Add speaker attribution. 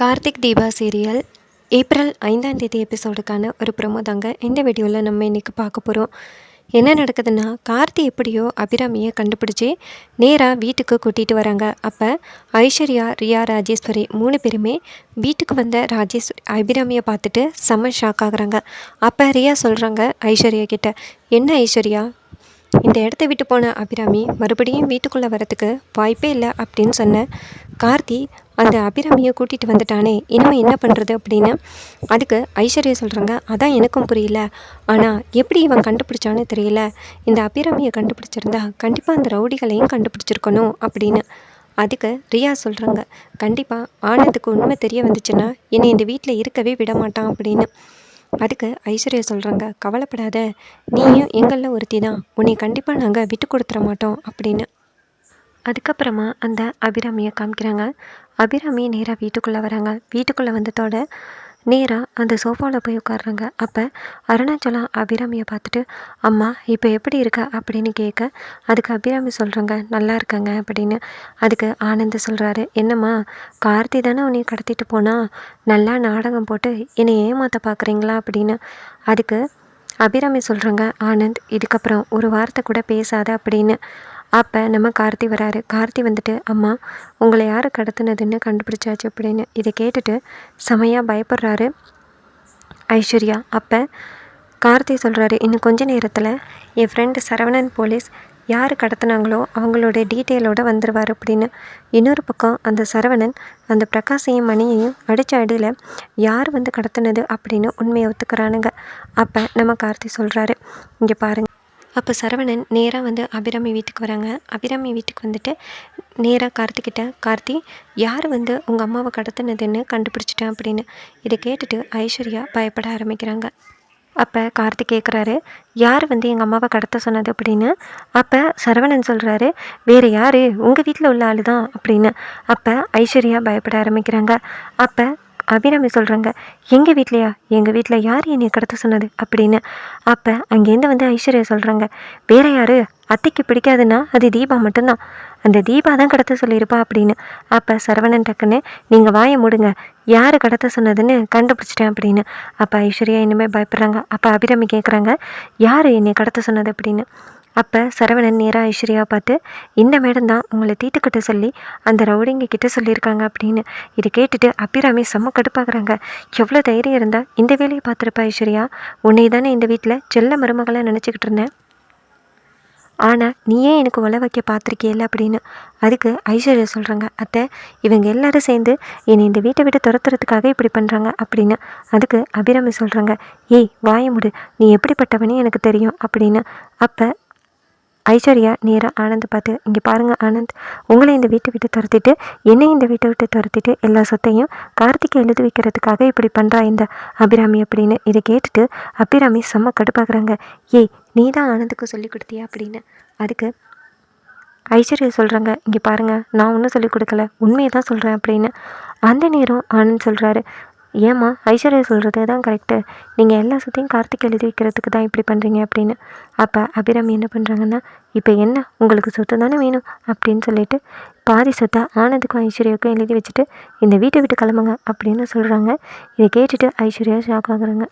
Speaker 1: Karthik Deepa serial April ஐந்தாம் தேதி எபிசோடுக்கான ஒரு ப்ரொமோ தாங்க. இந்த வீடியோவில் நம்ம இன்றைக்கி பார்க்க போகிறோம் என்ன நடக்குதுன்னா கார்த்தி எப்படியோ அபிராமியை கண்டுபிடிச்சி நேராக வீட்டுக்கு கூட்டிகிட்டு வராங்க. அப்போ ஐஸ்வர்யா ரியா ராஜேஸ்வரி மூணு பேருமே வீட்டுக்கு வந்த ராஜேஸ் அபிராமியை பார்த்துட்டு செம்ம ஷாக் ஆகுறாங்க. அப்போ ரியா சொல்கிறாங்க ஐஸ்வர்யா கிட்ட என்ன ஐஸ்வர்யா? இந்த இடத்த விட்டு போன அபிராமி மறுபடியும் வீட்டுக்குள்ளே வரத்துக்கு வாய்ப்பே இல்லை அப்படின்னு சொன்ன கார்த்தி அந்த அபிராமியை கூட்டிகிட்டு வந்துட்டானே இனிமேல் என்ன பண்ணுறது அப்படின்னு. அதுக்கு ஐஸ்வர்யா சொல்கிறாங்க அதான் எனக்கும் புரியல. ஆனால் எப்படி இவன் கண்டுபிடிச்சான்னு தெரியல. இந்த அபிராமியை கண்டுபிடிச்சிருந்தா கண்டிப்பாக அந்த ரவுடிகளையும் கண்டுபிடிச்சிருக்கணும் அப்படின்னு. அதுக்கு ரியா சொல்கிறாங்க கண்டிப்பாக ஆனந்துக்கு உண்மை தெரிய வந்துச்சுன்னா என்னை இந்த வீட்டில் இருக்கவே விட மாட்டான் அப்படின்னு. அதுக்கு ஐஸ்வர்யா சொல்கிறாங்க கவலைப்படாத. நீயும் எங்களில் ஒருத்தி தான் உன்னை கண்டிப்பாக நாங்கள் விட்டு கொடுத்துட மாட்டோம் அப்படின்னு. அதுக்கப்புறமா அந்த அபிராமியை காமிக்கிறாங்க. அபிராமி நேராக வீட்டுக்குள்ளே வராங்க. வீட்டுக்குள்ளே வந்ததோட நேராக அந்த சோஃபாவில் போய் உட்காடுறாங்க அப்போ அருணாச்சலம் அபிராமியை பார்த்துட்டு அம்மா இப்போ எப்படி இருக்க? அப்படின்னு கேட்க அதுக்கு அபிராமி சொல்கிறாங்க நல்லா இருக்காங்க அப்படின்னு. அதுக்கு ஆனந்த் சொல்கிறாரு என்னம்மா கார்த்தி தானே உன்னை கடத்திட்டு போனால் நல்லா நாடகம் போட்டு என்னை ஏமாற்ற பார்க்குறீங்களா அப்படின்னு. அதுக்கு அபிராமி சொல்கிறாங்க ஆனந்த் இதுக்கப்புறம் ஒரு வார்த்தை கூட பேசாத அப்படின்னு. அப்போ நம்ம கார்த்தி வராரு. கார்த்தி வந்துட்டு அம்மா உங்களை யார் கடத்தினதுன்னு கண்டுபிடிச்சாச்சு? அப்படின்னு இதை கேட்டுட்டு செமையாக பயப்படுறாரு ஐஸ்வர்யா. அப்போ கார்த்தி சொல்கிறாரு இன்னும் கொஞ்ச நேரத்தில் என் ஃப்ரெண்டு சரவணன் போலீஸ் யார் கடத்தினாங்களோ அவங்களோட டீட்டெயிலோடு வந்துடுவார் அப்படின்னு இன்னொரு பக்கம் அந்த சரவணன் அந்த பிரகாஷையும் மணியையும் அடித்த அடியில் யார் வந்து கடத்தினது? அப்படின்னு உண்மையை ஒத்துக்கிறானுங்க. அப்போ நம்ம கார்த்தி சொல்கிறாரு இங்கே பாருங்கள் அப்போ சரவணன் நேராக வந்து அபிராமி வீட்டுக்கு வராங்க. அபிராமி வீட்டுக்கு வந்துட்டு நேராக கார்த்திக்கிட்ட கார்த்தி யார் வந்து உங்கள் அம்மாவை கடத்தினதுன்னு கண்டுபிடிச்சிட்டேன் அப்படின்னு இதை கேட்டுட்டு ஐஸ்வர்யா பயப்பட ஆரம்பிக்கிறாங்க. அப்போ கார்த்தி கேட்குறாரு யார் வந்து எங்கள் அம்மாவை கடத்த சொன்னது? அப்படின்னு. அப்போ சரவணன் சொல்கிறாரு வேறு யார்? உங்கள் வீட்டில் உள்ள ஆள் தான் அப்படின்னு. அப்போ ஐஸ்வர்யா பயப்பட ஆரம்பிக்கிறாங்க. அப்போ அபிராமி சொல்கிறாங்க எங்கள் வீட்லையா? எங்கள் வீட்டில் யார் என்னை கடத்த சொன்னது? அப்படின்னு. அப்போ அங்கேருந்து வந்து ஐஸ்வர்யா சொல்கிறாங்க வேற யார்? அத்தைக்கு பிடிக்காதுன்னா அது தீபா மட்டும்தான். அந்த தீபா தான் கடத்த சொல்லியிருப்பா அப்படின்னு. அப்போ சரவணன் டக்குன்னு நீங்கள் வாயை மூடுங்க யார் கடத்த சொன்னதுன்னு கண்டுபிடிச்சிட்டேன் அப்படின்னு. அப்போ ஐஸ்வர்யா இனிமேல் பயப்படுறாங்க. அப்போ அபிராமி கேட்குறாங்க யார் என்னை கடத்த சொன்னது? அப்படின்னு. அப்போ சரவணன் நேராக ஐஸ்வர்யா பார்த்து இந்த மேடம் தான் உங்களை தீட்டுக்கிட்ட சொல்லி அந்த ரவுடிங்க கிட்ட சொல்லியிருக்காங்க அப்படின்னு இதை கேட்டுட்டு அபிராமி செம்ம கடுப்பாகிறாங்க எவ்வளோ தைரியம் இருந்தால் இந்த வேலையை பார்த்துருப்பா ஐஸ்வர்யா உன்னை தானே இந்த வீட்டில் செல்ல மருமகளாக நினச்சிக்கிட்டு இருந்தேன். ஆனால் நீயே எனக்கு உலை வைக்க பார்த்துருக்கியல்ல அப்படின்னு அதுக்கு ஐஸ்வர்யா சொல்கிறாங்க அத்தை இவங்க எல்லாரும் சேர்ந்து என்னை இந்த வீட்டை விட்டு துரத்துறதுக்காக இப்படி பண்ணுறாங்க அப்படின்னு அதுக்கு அபிராமி சொல்கிறாங்க ஏய் வாய முடு நீ எப்படிப்பட்டவனே எனக்கு தெரியும் அப்படின்னு அப்போ ஐஸ்வர்யா நேராக ஆனந்த் பார்த்து இங்கே பாருங்கள் ஆனந்த் உங்களை இந்த வீட்டை விட்டு துரத்திட்டு என்னை இந்த வீட்டை விட்டு துரத்திட்டு எல்லா சொத்தையும் கார்த்திகை எழுதி வைக்கிறதுக்காக இப்படி பண்ணுறா இந்த அபிராமி அப்படின்னு இதை கேட்டுட்டு அபிராமி செம்ம கடுப்பாக்குறாங்க. ஏய் நீ தான் ஆனந்துக்கு சொல்லி கொடுத்தியா? அப்படின்னு. அதுக்கு ஐஸ்வர்யா சொல்கிறாங்க இங்கே பாருங்கள் நான் ஒன்றும் சொல்லிக் கொடுக்கல உண்மையை தான் சொல்கிறேன் அப்படின்னு. அந்த நேரம் ஆனந்த் சொல்கிறாரு ஏம்மா ஐஸ்வர்யா சொல்கிறது தான் கரெக்டு நீங்கள் எல்லா சொத்தையும் கார்த்திக் எழுதி வைக்கிறதுக்கு தான் இப்படி பண்ணுறீங்க அப்படின்னு. அப்போ அபிராமி என்ன பண்ணுறாங்கன்னா இப்போ என்ன? உங்களுக்கு சொத்து தானே வேணும் அப்படின்னு சொல்லிட்டு பாதி சொத்தை ஆனந்துக்கும் ஐஸ்வர்யாவுக்கும் எழுதி வச்சுட்டு இந்த வீட்டை விட்டு கிளம்புங்க அப்படின்னு சொல்கிறாங்க இதை கேட்டுட்டு ஐஸ்வர்யா ஷாக் ஆகுறாங்க.